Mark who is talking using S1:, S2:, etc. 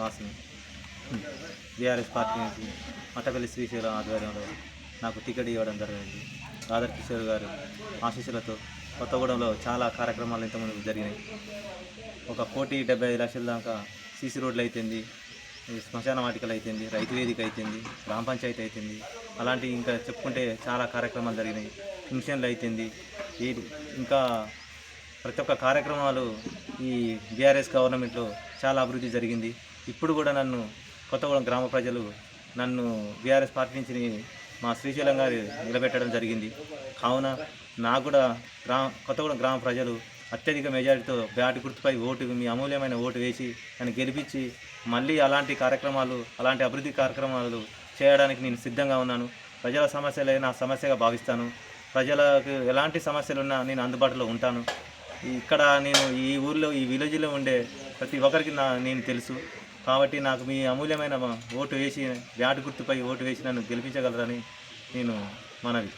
S1: వాసిని BRS party నుంచి మటపల్లి శ్రీశైలం ఆధ్వర్యంలో నాకు టికెట్ ఇవ్వడం జరిగింది. రాధర్ కిషోర్ గారు ఆశీస్సులతో కొత్తగూడెంలో చాలా కార్యక్రమాలు ఇంతకుముందు జరిగినాయి. ఒక కోటి డెబ్బై ఐదు లక్షల దాకా సీసీ రోడ్లు అయితుంది ఈ శ్మశాన వాటికలు అయితుంది రైతు వేదిక అయితుంది గ్రామ పంచాయతీ అయితుంది అలాంటి ఇంకా చెప్పుకుంటే చాలా కార్యక్రమాలు జరిగినాయి. ఫంక్షన్లు అయితుంది ఈ ఇంకా ప్రతి ఒక్క కార్యక్రమాలు ఈ బీఆర్ఎస్ గవర్నమెంట్లో చాలా అభివృద్ధి జరిగింది. ఇప్పుడు కూడా నన్ను కొత్తగూడెం గ్రామ ప్రజలు నన్ను బీఆర్ఎస్ పార్టీ నుంచి మా శ్రీశైలం గారు నిలబెట్టడం జరిగింది. కావున నాకు కూడా గ్రామ కొత్తగూడెం గ్రామ ప్రజలు అత్యధిక మెజారిటీతో బ్యాట్ గుర్తుపై ఓటు మీ అమూల్యమైన ఓటు వేసి నన్ను గెలిపించి మళ్ళీ అలాంటి కార్యక్రమాలు అలాంటి అభివృద్ధి కార్యక్రమాలు చేయడానికి నేను సిద్ధంగా ఉన్నాను. ప్రజల సమస్యలే నా సమస్యగా భావిస్తాను. ప్రజలకు ఎలాంటి సమస్యలు ఉన్నా నేను అందుబాటులో ఉంటాను. ఇక్కడ నేను ఈ ఊర్లో ఈ విలేజ్లో ఉండే ప్రతి ఒక్కరికి నా నేను తెలుసు. కాబట్టి నాకు మీ అమూల్యమైన ఓటు వేసి బ్యాట్ గుర్తుపై ఓటు వేసి నన్ను గెలిపించగలరని నేను మనవి.